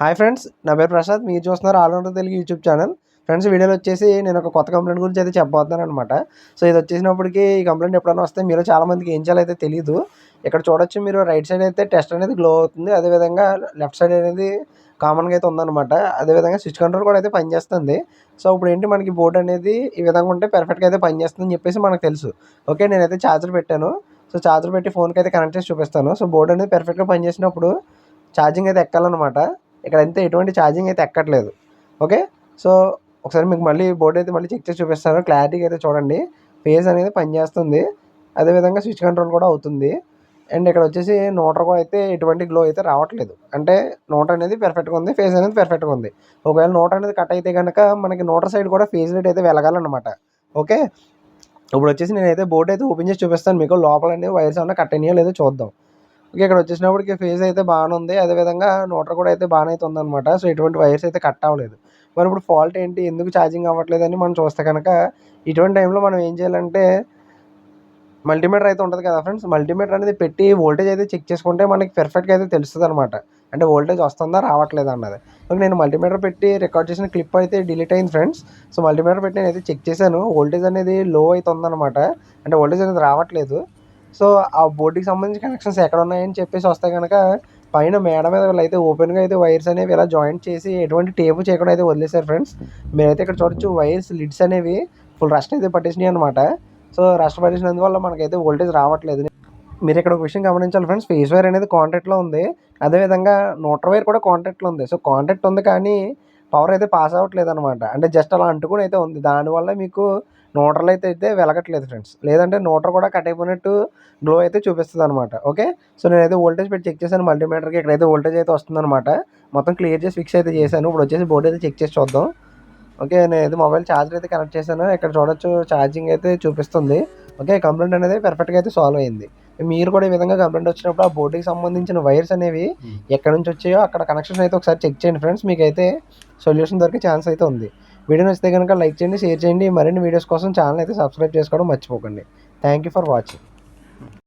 Hi friends నా పేరు ప్రసాద్. మీరు చూస్తున్నారు all rounder Telugu YouTube channel. Friends వీడియోలో వచ్చేసి నేను ఒక కొత్త కంప్లైంట్ గురించి అయితే చెప్పబోతున్నాను అనమాట సో ఇది వచ్చేసినప్పటికి ఈ కంప్లైంట్ ఎప్పుడైనా వస్తే మీరు చాలామందికి ఏం చేయాలో అయితే తెలియదు ఇక్కడ చూడొచ్చు మీరు రైట్ సైడ్ అయితే టెస్ట్ అనేది గ్లో అవుతుంది. అదేవిధంగా లెఫ్ట్ సైడ్ అనేది కామన్గా అయితే ఉందన్నమాట. అదేవిధంగా స్విచ్ కంట్రోల్ కూడా అయితే పనిచేస్తుంది. సో ఇప్పుడు ఏంటి మనకి బోర్డ్ అనేది ఈ విధంగా ఉంటే పర్ఫెక్ట్గా అయితే పనిచేస్తుంది అని చెప్పేసి మనకు తెలుసు. ఓకే నేనైతే ఛార్జర్ పెట్టాను. సో ఛార్జర్ పెట్టి ఫోన్కి అయితే కనెక్ట్ చేసి చూపిస్తాను. సో బోర్డు అనేది పర్ఫెక్ట్గా పనిచేసినప్పుడు ఛార్జింగ్ అయితే ఎక్కాలన్నమాట. ఇక్కడ అయితే ఎటువంటి ఛార్జింగ్ అయితే ఎక్కట్లేదు. ఓకే సో ఒకసారి మీకు మళ్ళీ బోర్డు అయితే మళ్ళీ చెక్ చేసి చూపిస్తాను. క్లారిటీగా అయితే చూడండి. ఫేస్ అనేది పనిచేస్తుంది. అదేవిధంగా స్విచ్ కంట్రోల్ కూడా అవుతుంది. అండ్ ఇక్కడ వచ్చేసి నోటర్ కూడా అయితే ఎటువంటి గ్లో అయితే రావట్లేదు. అంటే నోట్ అనేది పెర్ఫెక్ట్గా ఉంది ఫేస్ అనేది పెర్ఫెక్ట్గా ఉంది. ఒకవేళ నోట్ అనేది కట్ అయితే కనుక మనకి నోటర్ సైడ్ కూడా ఫేస్ లైట్ అయితే వెలగాలన్నమాట. ఓకే ఇప్పుడు వచ్చేసి నేనైతే బోర్డు అయితే ఓపెన్ చేసి చూపిస్తాను. మీకు లోపల అనేది వైర్స్ ఏమన్నా కట్ అయినాయో లేదో చూద్దాం. ఓకే ఇక్కడ వచ్చేసినప్పటికి ఫేస్ అయితే బాగానే ఉంది. అదేవిధంగా నోటర్ కూడా అయితే బాగానే అయితే ఉందన్నమాట. సో ఎటువంటి వైర్స్ అయితే కట్ అవ్వలేదు. మరి ఇప్పుడు ఫాల్ట్ ఏంటి? ఎందుకు ఛార్జింగ్ అవ్వట్లేదు అని మనం చూస్తే కనుక ఇటువంటి టైంలో మనం ఏం చేయాలంటే మల్టీమీటర్ అయితే ఉంటుంది కదా ఫ్రెండ్స్ మల్టీమీటర్ అనేది పెట్టి వోల్టేజ్ అయితే చెక్ చేసుకుంటే మనకి పెర్ఫెక్ట్గా అయితే తెలుస్తుంది అనమాట అంటే వోల్టేజ్ వస్తుందా రావట్లేదు అన్నది. ఓకే నేను మల్టీమీటర్ పెట్టి రికార్డ్ చేసిన క్లిప్ అయితే డిలీట్ అయింది ఫ్రెండ్స్ సో మల్టీమీటర్ పెట్టి నేను అయితే చెక్ చేశాను. వోల్టేజ్ అనేది లో అయితే ఉందన్నమాట. అంటే వోల్టేజ్ అనేది రావట్లేదు. సో ఆ బోర్డుకి సంబంధించి కనెక్షన్స్ ఎక్కడ ఉన్నాయని చెప్పేసి వస్తే కనుక పైన మేడ మీద వీళ్ళు అయితే ఓపెన్గా అయితే వైర్స్ అనేవి ఇలా జాయింట్ చేసి ఎటువంటి టేపు చేయకుండా అయితే వదిలేశారు ఫ్రెండ్స్. మీరైతే ఇక్కడ చూడొచ్చు వైర్స్ లిడ్స్ అనేవి ఫుల్ రస్ట్ అయితే పట్టేసినాయి అనమాట సో రస్ట్ పట్టేసినందువల్ల మనకైతే వోల్టేజ్ రావట్లేదు. మీరు ఇక్కడ ఒక విషయం గమనించాలి ఫ్రెండ్స్ ఫేస్ వైర్ అనేది కాంటాక్ట్లో ఉంది. అదేవిధంగా నోటర్ వైర్ కూడా కాంటాక్ట్లో ఉంది. సో కాంటాక్ట్ ఉంది కానీ పవర్ అయితే పాస్ అవ్వట్లేదు అనమాట అంటే జస్ట్ అలా అంటుకుని అయితే ఉంది. దానివల్ల మీకు నోటర్లు అయితే అయితే వెలగట్లేదు ఫ్రెండ్స్. లేదంటే నోటర్ కూడా కట్ అయిపోయినట్టు గ్లో అయితే చూపిస్తుంది అనమాట ఓకే? సో నేనైతే వోల్టేజ్ పెట్టి చెక్ చేశాను మల్టీమీటర్కి. ఇక్కడైతే వోల్టేజ్ అయితే వస్తుందన్నమాట. మొత్తం క్లియర్ చేసి ఫిక్స్ అయితే చేశాను. ఇప్పుడు వచ్చేసి బోర్డు అయితే చెక్ చేసి చూద్దాం. ఓకే? నేనైతే మొబైల్ ఛార్జర్ అయితే కనెక్ట్ చేశాను. ఇక్కడ చూడొచ్చు ఛార్జింగ్ అయితే చూపిస్తుంది. ఓకే? కంప్లైంట్ అనేది పర్ఫెక్ట్గా అయితే సాల్వ్ అయింది. మీరు కూడా ఈ విధంగా కంప్లైంట్ వచ్చినప్పుడు ఆ బోర్డుకి సంబంధించిన వైర్స్ అనేవి ఎక్కడ నుంచి వచ్చాయో అక్కడ కనెక్షన్ అయితే ఒకసారి చెక్ చేయండి ఫ్రెండ్స్. మీకు అయితే సొల్యూషన్ దొరికే ఛాన్స్ అయితే ఉంది. వీడియో నచ్చితే కనుక లైక్ చేయండి షేర్ చేయండి. మరిన్ని వీడియోస్ కోసం ఛానల్ అయితే సబ్స్క్రైబ్ చేసుకోవడం మర్చిపోకండి. Thank you for watching